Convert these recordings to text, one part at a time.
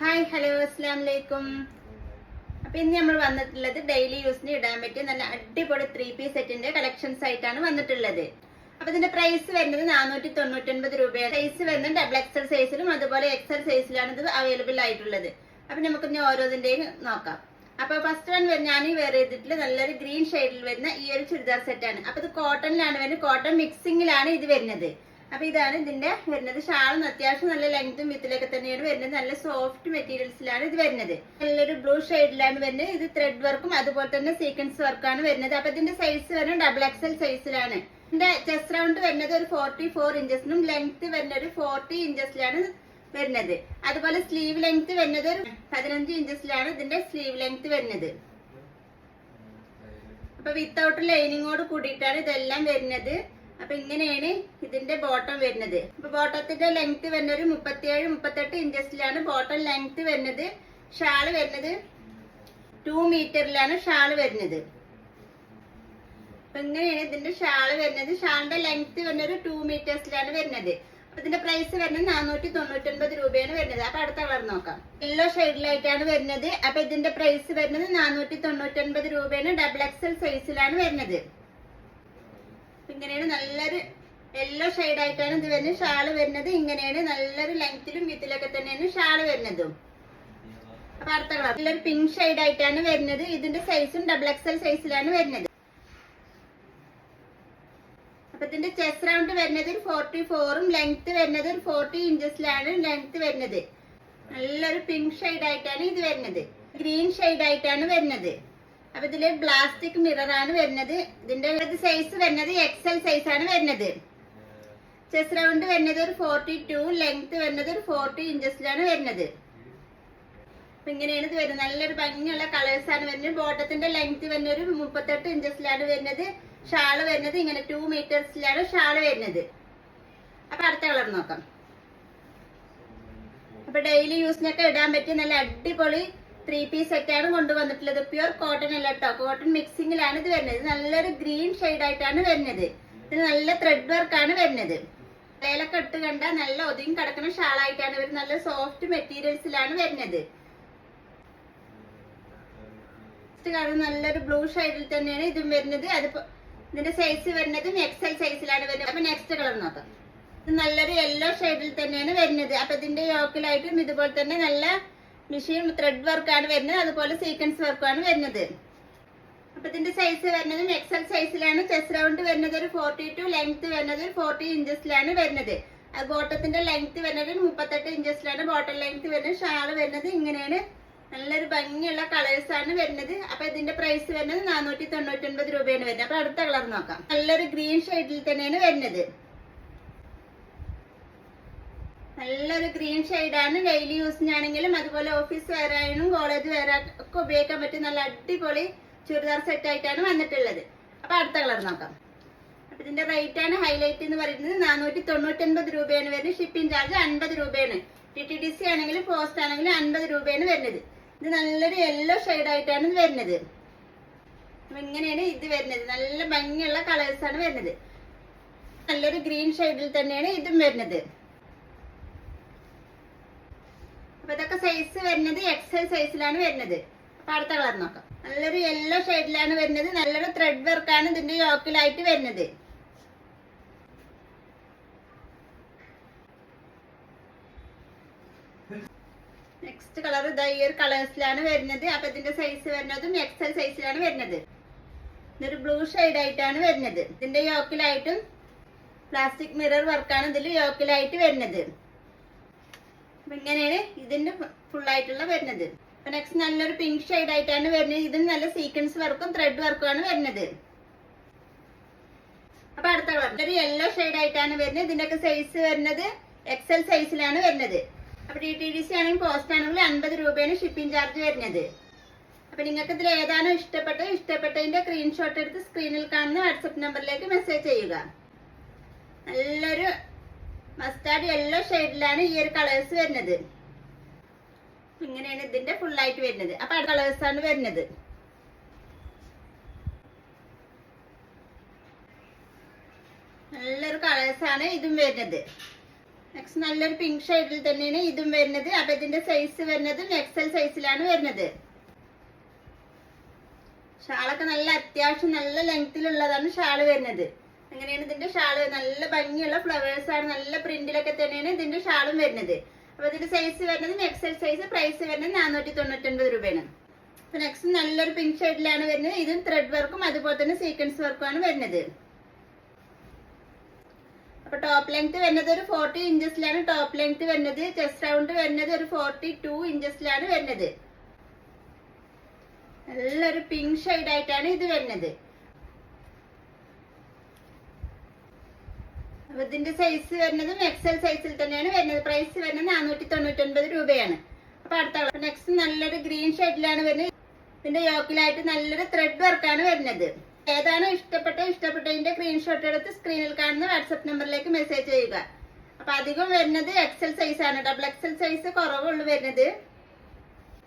Hi hello അസ്സാം വലൈക്കും അപ്പൊ ഇന്ന് നമ്മൾ വന്നിട്ടുള്ളത് ഡെയിലി യൂസിന് ഇടാൻ പറ്റിയ നല്ല അടിപൊളി ത്രീ പീസ് സെറ്റിന്റെ കളക്ഷൻസ് ആയിട്ടാണ് വന്നിട്ടുള്ളത്. അപ്പൊ ഇതിന്റെ പ്രൈസ് വരുന്നത് നാനൂറ്റി തൊണ്ണൂറ്റി ഒൻപത് രൂപയാണ് സൈസ് വരുന്നത് ഡബിൾ എക്സൽ സൈസിലും അതുപോലെ എക്സൽ സൈസിലാണ് ഇത് അവൈലബിൾ ആയിട്ടുള്ളത്. അപ്പൊ നമുക്ക് ഇനി ഓരോതിന്റെയും നോക്കാം. അപ്പൊ ഫസ്റ്റ് വൺ ഞാൻ വെയർ ചെയ്തിട്ടുള്ള നല്ലൊരു ഗ്രീൻ ഷെയ്ഡിൽ വരുന്ന ഈ ഒരു ചുരിദാർ സെറ്റ് ആണ്. അപ്പൊ ഇത് കോട്ടണിലാണ് വരുന്നത്. കോട്ടൺ മിക്സിംഗിലാണ് ഇത് വരുന്നത്. അപ്പൊ ഇതാണ് ഇതിന്റെ വരുന്നത്. ഷാളും അത്യാവശ്യം നല്ല ലെങ്തും വിത്തിലൊക്കെ തന്നെയാണ് വരുന്നത്. നല്ല സോഫ്റ്റ് മെറ്റീരിയൽസിലാണ് ഇത് വരുന്നത്. നല്ലൊരു ബ്ലൂ ഷെയ്ഡിലാണ് വരുന്നത്. ഇത് ത്രെഡ് വർക്കും അതുപോലെ തന്നെ സീക്വൻസ് വർക്കാണ് വരുന്നത്. അപ്പൊ ഇതിന്റെ സൈസ് വരുന്നത് ഡബിൾ എക്സൽ സൈസിലാണ് ഇതിന്റെ ചെസ്റ്റ് റൗണ്ട് വരുന്നത് ഒരു ഫോർട്ടി ഫോർ ഇഞ്ചസിനും ലെങ്ത് വരുന്നത് ഒരു ഫോർട്ടി ഇഞ്ചസിലാണ് വരുന്നത്. അതുപോലെ സ്ലീവ് ലെങ്ത് വരുന്നത് ഒരു പതിനഞ്ച് ഇഞ്ചസിലാണ് ഇതിന്റെ സ്ലീവ് ലെങ്ത് വരുന്നത്. അപ്പൊ വിത്തൗട്ട് ലൈനിങ്ങോട് കൂടിയിട്ടാണ് ഇതെല്ലാം വരുന്നത്. അപ്പൊ ഇങ്ങനെയാണ് ഇതിന്റെ ബോട്ടം വരുന്നത്. അപ്പൊ ബോട്ടത്തിന്റെ ലെങ്ത് വരുന്ന ഒരു മുപ്പത്തിയേഴ് മുപ്പത്തെട്ട് ഇഞ്ചസിലാണ് ബോട്ടം ലെങ്ത് വരുന്നത് ഷാൾ വരുന്നത് ടു മീറ്ററിലാണ് ഷാൾ വരുന്നത്. അപ്പൊ ഇങ്ങനെയാണ് ഇതിന്റെ ഷാൾ വരുന്നത്. ഷാളിന്റെ ലെങ്ത് വരുന്നത് ടു മീറ്റേഴ്സിലാണ് വരുന്നത്. അപ്പൊ ഇതിന്റെ പ്രൈസ് വരുന്നത് നാനൂറ്റി തൊണ്ണൂറ്റി ഒൻപത് രൂപയാണ് വരുന്നത്. അപ്പൊ അടുത്ത കളർ നോക്കാം. യെല്ലോ ഷെയ്ഡിലായിട്ടാണ് വരുന്നത്. അപ്പൊ ഇതിന്റെ പ്രൈസ് വരുന്നത് നാനൂറ്റി തൊണ്ണൂറ്റി ഒൻപത് രൂപയാണ് ഡബിൾ എക്സൽ സൈസിലാണ് വരുന്നത്. ഇങ്ങനെയാണ് നല്ലൊരു യെല്ലോ ആയിട്ടാണ് ഇത് വരുന്നത്. ഷാൾ വരുന്നത് ഇങ്ങനെയാണ്. നല്ലൊരു ലെങ്ത്തിലും വിത്തിലൊക്കെ തന്നെയാണ് ഷാൾ വരുന്നതും. അപ്പൊ അടുത്ത കളർ നല്ലൊരു പിങ്ക് ഷെയ്ഡ് ആയിട്ടാണ് വരുന്നത്. ഇതിന്റെ സൈസും ഡബിൾ എക്സൽ സൈസിലാണ് വരുന്നത്. അപ്പൊ ഇതിന്റെ ചെസ് റൗണ്ട് വരുന്നത് ഒരു ഫോർട്ടി ഫോറും ലെങ്ത് വരുന്നത് ഒരു ഫോർട്ടി ഇഞ്ചസിലാണ് ലെങ്ത് വരുന്നത്. നല്ലൊരു പിങ്ക് ഷെയ്ഡ് ആയിട്ടാണ് ഇത് വരുന്നത്. ഗ്രീൻ ഷെയ്ഡ് ആയിട്ടാണ് വരുന്നത്. അപ്പൊ ഇതിൽ പ്ലാസ്റ്റിക് മിററാണ് വരുന്നത്. ഇതിന്റെ സൈസ് വരുന്നത് എക്സൽ സൈസ് ആണ് വരുന്നത്. ചെസ്റ്റ് റൗണ്ട് വരുന്നത് ഒരു ഫോർട്ടി ടു ലെങ്ത് വരുന്നത് ഒരു ഫോർട്ടി ഇഞ്ചസിലാണ് വരുന്നത്. അപ്പൊ ഇങ്ങനെയാണ് ഇത് വരുന്നത്. നല്ലൊരു ഭംഗിയുള്ള ആണ് വരുന്നത്. ബോട്ടത്തിന്റെ ലെങ്ത് വരുന്ന ഒരു മുപ്പത്തെട്ട് ഇഞ്ചസിലാണ് വരുന്നത്. ഷാൾ വരുന്നത് ഇങ്ങനെ ടു മീറ്റേഴ്സിലാണ് ഷാൾ വരുന്നത്. അപ്പൊ അടുത്ത കളർ നോക്കാം. അപ്പൊ ഡെയിലി യൂസിനൊക്കെ ഇടാൻ പറ്റിയ നല്ല അടിപൊളി ത്രീ പീസ് സെറ്റാണ് കൊണ്ടുവന്നിട്ടുള്ളത്. പ്യുർ കോട്ടൺ അല്ല കേട്ടോ കോട്ടൺ മിക്സിംഗിലാണ് ഇത് വരുന്നത്. നല്ലൊരു ഗ്രീൻ ഷെയ്ഡ് ആയിട്ടാണ് വരുന്നത്. ഇത് നല്ല ത്രെഡ് വർക്കാണ് വരുന്നത്. ഇലയിലൊക്കെ ഇട്ട് കണ്ട നല്ല ഒതുങ്ങി കിടക്കുന്ന ഷാളായിട്ടാണ് വരുന്നത് നല്ല സോഫ്റ്റ് മെറ്റീരിയൽസിലാണ് വരുന്നത്. നല്ലൊരു ബ്ലൂ ഷെയ്ഡിൽ തന്നെയാണ് ഇതും വരുന്നത്. അതിപ്പോ ഇതിന്റെ സൈസ് വരുന്നതും എക്സൽ സൈസിലാണ് വരുന്നത്. അപ്പൊ നെക്സ്റ്റ് കളർ നോക്കാം. ഇത് നല്ലൊരു യെല്ലോ ഷെയ്ഡിൽ തന്നെയാണ് വരുന്നത്. അപ്പൊ ഇതിന്റെ യോക്കിലായിട്ടും ഇതുപോലെ തന്നെ നല്ല മെഷീൻ ത്രെഡ് വർക്കാണ് വരുന്നത്. അതുപോലെ സീക്വൻസ് വർക്കാണ് വരുന്നത്. അപ്പൊ ഇതിന്റെ സൈസ് വരുന്നത് എക്സൽ സൈസിലാണ് ചെസ്റ്റ് റൗണ്ട് വരുന്നത് ഒരു ഫോർട്ടി ടു ലെങ്ത് വരുന്നത് ഒരു ഫോർട്ടി ഇഞ്ചസിലാണ് വരുന്നത്. ബോട്ടത്തിന്റെ ലെങ്ത് വരുന്നത് മുപ്പത്തെട്ട് ഇഞ്ചസിലാണ് ബോട്ടം ലെങ്ത് വരുന്നത് ഷാൾ വരുന്നത് ഇങ്ങനെയാണ്. നല്ലൊരു ഭംഗിയുള്ള കളേഴ്സ് ആണ് വരുന്നത്. അപ്പൊ ഇതിന്റെ പ്രൈസ് വരുന്നത് നാനൂറ്റി തൊണ്ണൂറ്റി ഒൻപത് രൂപയാണ് വരുന്നത്. അപ്പൊ അടുത്ത കളർ നോക്കാം. നല്ലൊരു ഗ്രീൻ ഷെയ്ഡിൽ തന്നെയാണ് വരുന്നത്. നല്ലൊരു ഗ്രീൻ ആണ്. ഡെയിലി യൂസിനാണെങ്കിലും അതുപോലെ ഓഫീസ് വെയർ ആയാലും കോളേജ് വെയർ ഒക്കെ ഉപയോഗിക്കാൻ പറ്റും നല്ല അടിപൊളി ചുരിദാർ സെറ്റ് ആയിട്ടാണ് വന്നിട്ടുള്ളത്. അപ്പൊ അടുത്ത കളർ നോക്കാം. അപ്പൊ ഇതിന്റെ റേറ്റ് ആണ് ഹൈലൈറ്റ് എന്ന് പറയുന്നത് നാനൂറ്റി തൊണ്ണൂറ്റി ഒൻപത് രൂപയാണ് വരുന്നത്. ഷിപ്പിംഗ് ചാർജ് അൻപത് രൂപയാണ്. ടി ടി ഡി സി ആണെങ്കിലും പോസ്റ്റ് ആണെങ്കിലും അൻപത് രൂപയാണ് വരുന്നത്. ഇത് നല്ലൊരു യെല്ലോ ഷെയ്ഡ് ആയിട്ടാണ് വരുന്നത്. ഇങ്ങനെയാണ് ഇത് വരുന്നത്. നല്ല ഭംഗിയുള്ള കളേഴ്സ് ആണ് വരുന്നത്. നല്ലൊരു ഗ്രീൻ ഷെയ്ഡിൽ തന്നെയാണ് ഇതും വരുന്നത്. അപ്പൊ ഇതൊക്കെ സൈസ് വരുന്നത് എക്സൽ സൈസിലാണ് വരുന്നത്. അപ്പൊ അടുത്ത കളർ നോക്കാം. നല്ലൊരു യെല്ലോ ഷെയ്ഡിലാണ് വരുന്നത്. നല്ലൊരു ത്രെഡ് വർക്കാണ് ഇതിന്റെ യോക്കിലായിട്ട് വരുന്നത്. നെക്സ്റ്റ് കളർ ഇതാ ഈ ഒരു കളേഴ്സിലാണ് വരുന്നത്. അപ്പൊ ഇതിന്റെ സൈസ് വരുന്നതും എക്സൽ സൈസിലാണ് വരുന്നത്. ഇതൊരു ബ്ലൂ ഷെയ്ഡ് ആയിട്ടാണ് വരുന്നത്. ഇതിന്റെ യോക്കിലായിട്ടും പ്ലാസ്റ്റിക് മിറർ വർക്കാണ് ഇതിൽ യോക്കിലായിട്ട് വരുന്നത്. ഇങ്ങനെയാണ് ഇതിന്റെ ഫുൾ ആയിട്ടുള്ള വരുന്നത്. നെക്സ്റ്റ് നല്ലൊരു പിങ്ക് ഷെയ്ഡ് ആയിട്ടാണ് വരുന്നത്. ഇതിന് നല്ല സീക്വൻസ് വർക്കും ത്രെഡ് വർക്കും ആണ് വരുന്നത്. അപ്പൊ അടുത്ത കളർ യെല്ലോ ഷെയ്ഡ് ആയിട്ടാണ് വരുന്നത്. ഇതിന്റെയൊക്കെ സൈസ് വരുന്നത് എക്സൽ സൈസിലാണ് വരുന്നത്. അപ്പൊ ഡി ടി ഡി സി ആണെങ്കിൽ പോസ്റ്റ് ആണെങ്കിൽ അൻപത് രൂപയാണ് ഷിപ്പിംഗ് ചാർജ് വരുന്നത്. അപ്പൊ നിങ്ങൾക്ക് ഇതിൽ ഏതാണോ ഇഷ്ടപ്പെട്ടത് ഇഷ്ടപ്പെട്ടതിന്റെ സ്ക്രീൻഷോട്ട് എടുത്ത് സ്ക്രീനിൽ കാണുന്ന വാട്സപ്പ് നമ്പറിലേക്ക് മെസ്സേജ് ചെയ്യുക. നല്ലൊരു മസ്റ്റാർഡ് യെല്ലോ ഷെയ്ഡിലാണ് ഈ ഒരു കളേഴ്സ് വരുന്നത്. ഇങ്ങനെയാണ് ഇതിന്റെ ഫുൾ ആയിട്ട് വരുന്നത്. അപ്പൊ അടുത്ത ആണ് വരുന്നത്. നല്ലൊരു കളേഴ്സ് ആണ് ഇതും വരുന്നത്. നെക്സ്റ്റ് നല്ലൊരു പിങ്ക് ഷെയ്ഡിൽ തന്നെയാണ് ഇതും വരുന്നത്. അപ്പൊ ഇതിന്റെ സൈസ് വരുന്നത് എക്സൽ സൈസിലാണ് വരുന്നത്. ഷാളൊക്കെ നല്ല അത്യാവശ്യം നല്ല ലെങ്തിലുള്ളതാണ് ഷാൾ വരുന്നത്. അങ്ങനെയാണ് ഇതിന്റെ ഷാൾ നല്ല ഭംഗിയുള്ള ഫ്ലവേഴ്സ് ആണ്. നല്ല പ്രിന്റിലൊക്കെ തന്നെയാണ് ഇതിന്റെ ഷാളും വരുന്നത്. അപ്പൊ ഇതിന്റെ സൈസ് വരുന്നത് എക്സൽ സൈസ് പ്രൈസ് വരുന്നത് നാനൂറ്റി തൊണ്ണൂറ്റൊൻപത് രൂപയാണ്. അപ്പൊ നെക്സ്റ്റ് നല്ലൊരു പിങ്ക് ഷെയ്ഡിലാണ് വരുന്നത്. ഇതും ത്രെഡ് വർക്കും അതുപോലെ തന്നെ സീക്വൻസ് വർക്കും ആണ് വരുന്നത്. അപ്പൊ ടോപ്പ് ലെങ്ത് വരുന്നത് ഒരു ഫോർട്ടി ഇഞ്ചസിലാണ് ടോപ്പ് ലെങ്ത് വരുന്നത് ചെസ്റ്റ് റൗണ്ട് വരുന്നത് ഒരു ഫോർട്ടി ടു ഇഞ്ചസിലാണ് വരുന്നത്. നല്ലൊരു പിങ്ക് ഷെയ്ഡ് ആയിട്ടാണ് ഇത് വരുന്നത്. അപ്പൊ ഇതിന്റെ സൈസ് വരുന്നതും എക്സൽ സൈസിൽ തന്നെയാണ് വരുന്നത്. പ്രൈസ് വരുന്നത് നാനൂറ്റി തൊണ്ണൂറ്റി ഒൻപത് രൂപയാണ്. അപ്പൊ അടുത്ത നെക്സ്റ്റ് നല്ലൊരു ഗ്രീൻ ഷെയ്ഡിലാണ് വരുന്നത്. ഇതിന്റെ യോക്കിലായിട്ട് നല്ലൊരു ത്രെഡ് വർക്കാണ് വരുന്നത്. ഏതാണോ ഇഷ്ടപ്പെട്ട ഇഷ്ടപ്പെട്ടതിന്റെ സ്ക്രീൻഷോട്ട് എടുത്ത് സ്ക്രീനിൽ കാണുന്ന വാട്സപ്പ് നമ്പറിലേക്ക് മെസ്സേജ് ചെയ്യുക. അപ്പൊ അധികം വരുന്നത് എക്സൽ സൈസ് ആണ്. ഡബിൾ എക്സൽ സൈസ് കുറവുള്ളൂ വരുന്നത്.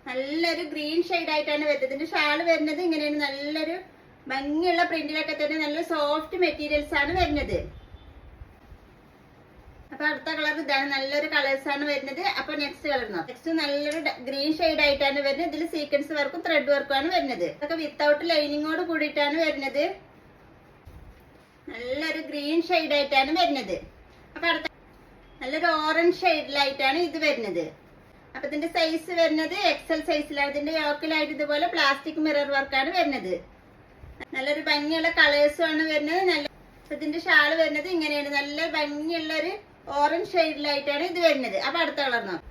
നല്ലൊരു ഗ്രീൻ ഷെയ്ഡ് ആയിട്ടാണ് വരുന്നത്. ഇതിന്റെ ഷാൾ വരുന്നത് ഇങ്ങനെയാണ്. നല്ലൊരു ഭംഗിയുള്ള പ്രിന്റിലൊക്കെ തന്നെ നല്ല സോഫ്റ്റ് മെറ്റീരിയൽസ് ആണ് വരുന്നത്. അടുത്ത കളർ ഇതാണ്. നല്ലൊരു കളേഴ്സ് ആണ് വരുന്നത്. അപ്പൊ നെക്സ്റ്റ് കളർ നെക്സ്റ്റ് നല്ലൊരു ഗ്രീൻ ഷെയ്ഡ് ആയിട്ടാണ് വരുന്നത്. ഇതിൽ സീക്വൻസ് വർക്കും ത്രെഡ് വർക്കും ആണ് വരുന്നത്. ഇതൊക്കെ വിത്തൗട്ട് ലൈനിങ്ങോട് കൂടിയിട്ടാണ് വരുന്നത്. നല്ലൊരു ഗ്രീൻ ഷെയ്ഡ് ആയിട്ടാണ് വരുന്നത്. അപ്പൊ അടുത്ത നല്ലൊരു ഓറഞ്ച് ഷെയ്ഡിലായിട്ടാണ് ഇത് വരുന്നത്. അപ്പൊ ഇതിന്റെ സൈസ് വരുന്നത് എക്സൽ സൈസിലാണ് ഇതിന്റെ യോക്കിലായിട്ട് ഇതുപോലെ പ്ലാസ്റ്റിക് മിറർ വർക്കാണ് വരുന്നത്. നല്ലൊരു ഭംഗിയുള്ള കളേഴ്സും ആണ് വരുന്നത്. നല്ല ഇതിന്റെ ഷാൾ വരുന്നത് ഇങ്ങനെയാണ്. നല്ല ഭംഗിയുള്ള ഒരു ഓറഞ്ച് ഷെയ്ഡിലായിട്ടാണ് ഇത് വരുന്നത്. അപ്പൊ അടുത്ത കളർ നോക്കാം.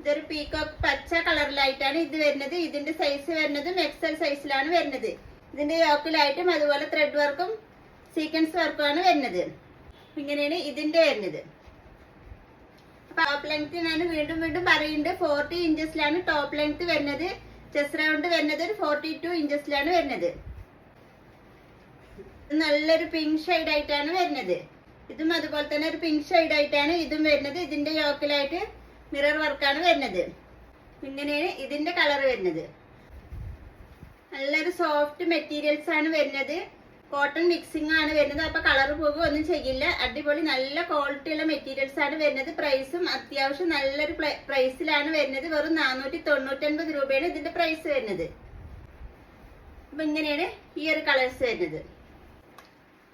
ഇതൊരു പീക്കോക്ക് പച്ച കളറിലായിട്ടാണ് ഇത് വരുന്നത്. ഇതിന്റെ സൈസ് വരുന്നതും എക്സൽ സൈസിലാണ് വരുന്നത്. ഇതിന്റെ യോക്കിലായിട്ടും അതുപോലെ ത്രെഡ് വർക്കും സീക്വൻസ് വർക്കും ആണ് വരുന്നത്. ഇങ്ങനെയാണ് ഇതിന്റെ വരുന്നത്. ടോപ്പ് ലെങ്ത് ഞാൻ വീണ്ടും വീണ്ടും പറയുന്നുണ്ട് ഫോർട്ടി ഇഞ്ചസിലാണ് ടോപ്പ് ലെങ്ത് വരുന്നത്. ചെസ് റൗണ്ട് വരുന്നത് ഒരു ഫോർട്ടി ടു ഇഞ്ചസിലാണ് വരുന്നത്. നല്ലൊരു പിങ്ക് ഷെയ്ഡ് ആയിട്ടാണ് വരുന്നത്. ഇതും അതുപോലെ തന്നെ ഒരു പിങ്ക് ഷെയ്ഡ് ആയിട്ടാണ് ഇതും വരുന്നത്. ഇതിന്റെ യോക്കിലായിട്ട് മിറർ വർക്കാണ് വരുന്നത്. ഇങ്ങനെയാണ് ഇതിന്റെ കളർ വരുന്നത്. നല്ലൊരു സോഫ്റ്റ് മെറ്റീരിയൽസ് ആണ് വരുന്നത്. കോട്ടൺ മിക്സിംഗ് ആണ് വരുന്നത്. അപ്പൊ കളർ പോകുക ഒന്നും ചെയ്യില്ല. അടിപൊളി നല്ല ക്വാളിറ്റി ഉള്ള മെറ്റീരിയൽസ് ആണ് വരുന്നത്. പ്രൈസും അത്യാവശ്യം നല്ലൊരു പ്രൈസിലാണ് വരുന്നത്. വെറും നാനൂറ്റി തൊണ്ണൂറ്റൊൻപത് രൂപയാണ് ഇതിന്റെ പ്രൈസ് വരുന്നത്. അപ്പൊ ഇങ്ങനെയാണ് ഈ ഒരു കളേഴ്സ് വരുന്നത്.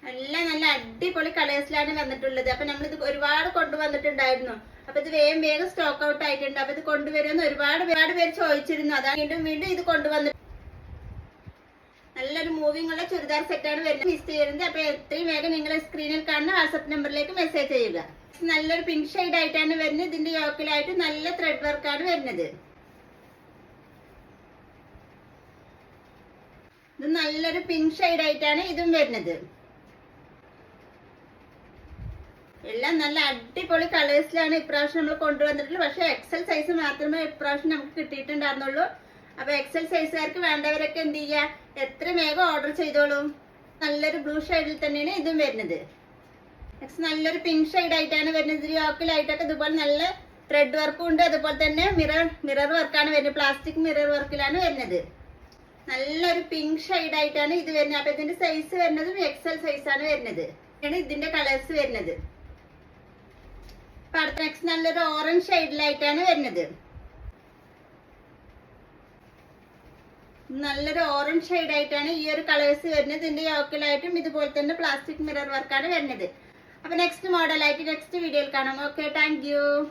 നല്ല നല്ല അടിപൊളി കളേഴ്സിലാണ് വന്നിട്ടുള്ളത്. അപ്പൊ നമ്മൾ ഇത് ഒരുപാട് കൊണ്ടുവന്നിട്ടുണ്ടായിരുന്നു. അപ്പൊ ഇത് വേഗം വേഗം സ്റ്റോക്ക് ഔട്ട് ആയിട്ടുണ്ട്. അപ്പൊ ഇത് കൊണ്ടുവരുമെന്ന് ഒരുപാട് ഒരുപാട് പേര് ചോദിച്ചിരുന്നു. അതാണ് വീണ്ടും വീണ്ടും ഇത് കൊണ്ടുവന്നു നല്ലൊരു മൂവിംഗ് ഉള്ള ചുരിദാർ സെറ്റാണ് വരുന്നത്. മിസ് ചെയ്യുന്നത്. അപ്പൊ എത്രയും വേഗം നിങ്ങൾ സ്ക്രീനിൽ കാണുന്ന വാട്സപ്പ് നമ്പറിലേക്ക് മെസ്സേജ് ചെയ്യുക. നല്ലൊരു പിങ്ക് ഷെയ്ഡ് ആയിട്ടാണ് വരുന്നത്. ഇതിന്റെ യോക്കിലായിട്ട് നല്ല ത്രെഡ് വർക്കാണ് വരുന്നത്. ഇത് നല്ലൊരു പിങ്ക് ഷെയ്ഡ് ആയിട്ടാണ് ഇതും വരുന്നത്. എല്ലാം നല്ല അടിപൊളി കളേഴ്സിലാണ് ഇപ്രാവശ്യം നമ്മൾ കൊണ്ടുവന്നിട്ടുള്ളത്. പക്ഷെ എക്സൽ സൈസ് മാത്രമേ ഇപ്രാവശ്യം നമുക്ക് കിട്ടിയിട്ടുണ്ടായിരുന്നുള്ളൂ. അപ്പൊ എക്സൽ സൈസുകാർക്ക് വേണ്ടവരൊക്കെ എന്ത് ചെയ്യുക എത്ര വേഗം ഓർഡർ ചെയ്തോളൂ? നല്ലൊരു ബ്ലൂ ഷെയ്ഡിൽ തന്നെയാണ് ഇതും വരുന്നത്. നെക്സ്റ്റ് നല്ലൊരു പിങ്ക് ഷെയ്ഡ് ആയിട്ടാണ് വരുന്നത്. യോക്കിലായിട്ടൊക്കെ ഇതുപോലെ നല്ല ത്രെഡ് വർക്കും ഉണ്ട്. അതുപോലെ തന്നെ മിറർ മിറർ വർക്കാണ് വരുന്നത്. പ്ലാസ്റ്റിക് മിറർ വർക്കിലാണ് വരുന്നത്. നല്ലൊരു പിങ്ക് ഷെയ്ഡ് ആയിട്ടാണ് ഇത് വരുന്നത്. അപ്പൊ ഇതിന്റെ സൈസ് വരുന്നതും എക്സൽ സൈസ് ആണ് വരുന്നത്. ഇതിന്റെ കളേഴ്സ് വരുന്നത്. അപ്പൊ അടുത്ത നെക്സ്റ്റ് നല്ലൊരു ഓറഞ്ച് ഷെയ്ഡിലായിട്ടാണ് വരുന്നത്. നല്ലൊരു ഓറഞ്ച് ഷെയ്ഡ് ആയിട്ടാണ് ഈ ഒരു കളേഴ്സ് വരുന്നത്. ഇതിന്റെ യോക്കിലായിട്ടും ഇതുപോലെ തന്നെ പ്ലാസ്റ്റിക് മിറർ വർക്കാണ് വരുന്നത്. അപ്പൊ നെക്സ്റ്റ് മോഡലായിട്ട് നെക്സ്റ്റ് വീഡിയോയിൽ കാണാം. Okay thank